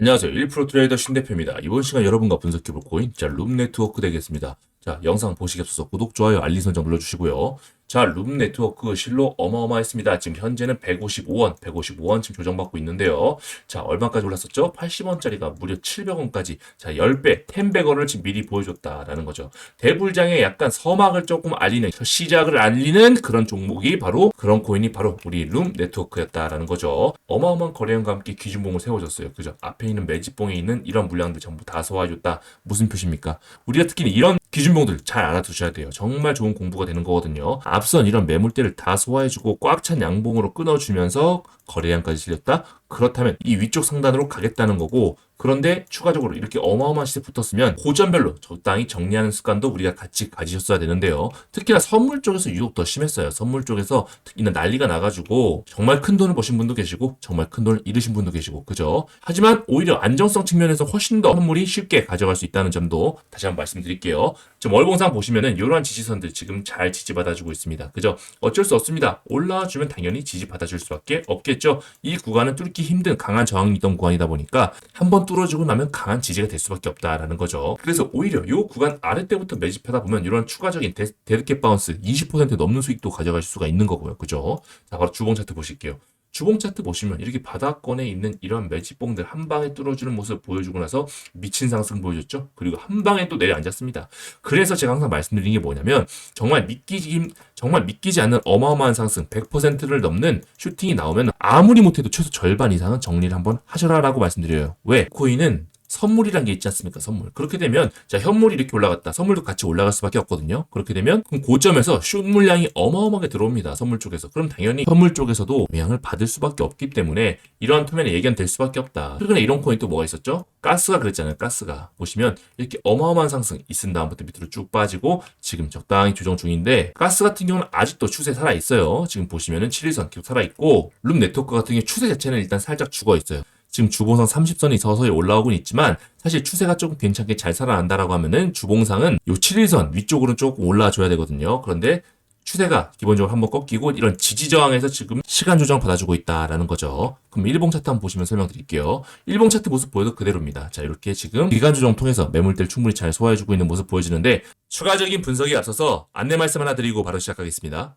안녕하세요. 1프로 트레이더 신대표입니다. 이번 시간 여러분과 분석해볼 코인, 자, 룸 네트워크 되겠습니다. 자, 영상 보시기 앞서서 구독, 좋아요, 알림 설정 눌러주시고요. 자, 룸 네트워크 실로 어마어마했습니다. 지금 현재는 155원, 155원 지금 조정받고 있는데요. 자, 얼마까지 올랐었죠? 80원짜리가 무려 700원까지. 자, 10배, 10백원을 지금 미리 보여줬다라는 거죠. 대불장의 약간 서막을 조금 알리는, 시작을 알리는 그런 종목이 바로 그런 코인이 바로 우리 룸 네트워크였다라는 거죠. 어마어마한 거래량과 함께 기준봉을 세워줬어요. 그죠? 앞에 있는 매집봉에 있는 이런 물량들 전부 다 소화해줬다. 무슨 표시입니까? 우리가 특히 이런 기준봉들 잘 알아두셔야 돼요. 정말 좋은 공부가 되는 거거든요. 앞선 이런 매물대를 다 소화해주고 꽉 찬 양봉으로 끊어주면서 거래량까지 실렸다? 그렇다면 이 위쪽 상단으로 가겠다는 거고 그런데 추가적으로 이렇게 어마어마한 시세 붙었으면 고점별로 적당히 정리하는 습관도 우리가 같이 가지셨어야 되는데요. 특히나 선물 쪽에서 유독 더 심했어요. 선물 쪽에서 특히나 난리가 나가지고 정말 큰 돈을 버신 분도 계시고 정말 큰 돈을 잃으신 분도 계시고 그죠? 하지만 오히려 안정성 측면에서 훨씬 더 선물이 쉽게 가져갈 수 있다는 점도 다시 한번 말씀드릴게요. 지금 월봉상 보시면은 이러한 지지선들 지금 잘 지지받아주고 있습니다. 그죠? 어쩔 수 없습니다. 올라와주면 당연히 지지받아줄 수밖에 없겠죠. 이 구간은 뚫기 힘든 강한 저항이 있던 구간이다 보니까 한 번 뚫어주고 나면 강한 지지가 될 수밖에 없다라는 거죠. 그래서 오히려 이 구간 아래 때부터 매집하다 보면 이런 추가적인 데, 데드캣 바운스 20% 넘는 수익도 가져갈 수가 있는 거고요. 그죠? 자, 바로 주봉 차트 보실게요. 주봉 차트 보시면 이렇게 바닥권에 있는 이런 매집봉들 한 방에 뚫어주는 모습 보여주고 나서 미친 상승 보여줬죠. 그리고 한 방에 또 내려앉았습니다. 그래서 제가 항상 말씀드리는 게 뭐냐면 정말 믿기지 정말 믿기지 않는 어마어마한 상승 100%를 넘는 슈팅이 나오면 아무리 못해도 최소 절반 이상은 정리를 한번 하셔라라고 말씀드려요. 왜? 코인은 선물이란 게 있지 않습니까? 선물. 그렇게 되면 자 현물이 이렇게 올라갔다. 선물도 같이 올라갈 수밖에 없거든요. 그렇게 되면 그럼 고점에서 슛 물량이 어마어마하게 들어옵니다. 선물 쪽에서. 그럼 당연히 선물 쪽에서도 영향을 받을 수밖에 없기 때문에 이러한 표면에 예견될 수밖에 없다. 최근에 이런 코인 또 뭐가 있었죠? 가스가 그랬잖아요. 가스가. 보시면 이렇게 어마어마한 상승 있은 다음부터 밑으로 쭉 빠지고 지금 적당히 조정 중인데 가스 같은 경우는 아직도 추세 살아 있어요. 지금 보시면은 7일선 계속 살아 있고 룸 네트워크 같은 경우 추세 자체는 일단 살짝 죽어 있어요. 지금 주봉상 30선이 서서히 올라오곤 있지만 사실 추세가 조금 괜찮게 잘 살아난다라고 하면은 주봉상은 요 7일선 위쪽으로는 조금 올라줘야 되거든요. 그런데 추세가 기본적으로 한번 꺾이고 이런 지지 저항에서 지금 시간 조정 받아주고 있다라는 거죠. 그럼 일봉 차트 한번 보시면 설명드릴게요. 일봉 차트 모습 보여도 그대로입니다. 자 이렇게 지금 기간 조정 통해서 매물대를 충분히 잘 소화해주고 있는 모습 보여지는데 추가적인 분석이 앞서서 안내 말씀 하나 드리고 바로 시작하겠습니다.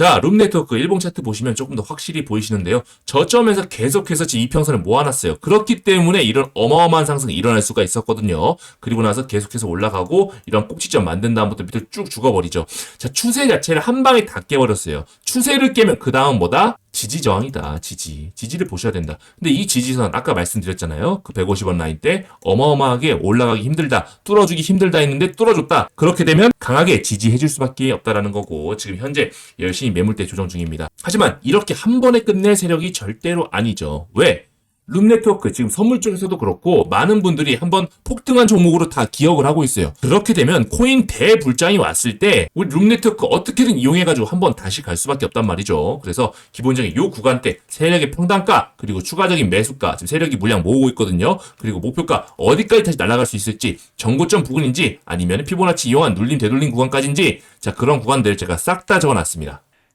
자, 룸 네트워크 일봉 차트 보시면 조금 더 확실히 보이시는데요. 저점에서 계속해서 지금 이평선을 모아놨어요. 그렇기 때문에 이런 어마어마한 상승이 일어날 수가 있었거든요. 그리고 나서 계속해서 올라가고 이런 꼭지점 만든 다음부터 밑으로 쭉 죽어버리죠. 자, 추세 자체를 한 방에 다 깨버렸어요. 추세를 깨면 그 다음 뭐다? 지지 저항이다. 지지. 지지를 보셔야 된다. 근데 이 지지선 아까 말씀드렸잖아요. 그 150원 라인 때 어마어마하게 올라가기 힘들다. 뚫어주기 힘들다 했는데 뚫어줬다. 그렇게 되면 강하게 지지해 줄 수밖에 없다라는 거고 지금 현재 열심히 매물대 조정 중입니다. 하지만 이렇게 한 번에 끝낼 세력이 절대로 아니죠. 왜? 룸네트워크 지금 선물 쪽에서도 그렇고 많은 분들이 한번 폭등한 종목으로 다 기억을 하고 있어요. 그렇게 되면 코인 대불장이 왔을 때 우리 룸네트워크 어떻게든 이용해가지고 한번 다시 갈 수밖에 없단 말이죠. 그래서 기본적인 요 구간대 세력의 평단가 그리고 추가적인 매수가 지금 세력이 물량 모으고 있거든요. 그리고 목표가 어디까지 다시 날아갈 수 있을지 정고점 부근인지 아니면 피보나치 이용한 눌림 되돌림 구간까지인지 자 그런 구간들 제가 싹 다 적어놨습니다.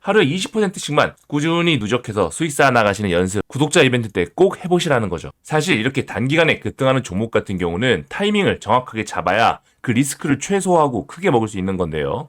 하루에 20%씩만 꾸준히 누적해서 수익 쌓아 나가시는 연습 구독자 이벤트 때 꼭 해보시라는 거죠. 사실 이렇게 단기간에 급등하는 종목 같은 경우는 타이밍을 정확하게 잡아야 그 리스크를 최소화하고 크게 먹을 수 있는 건데요.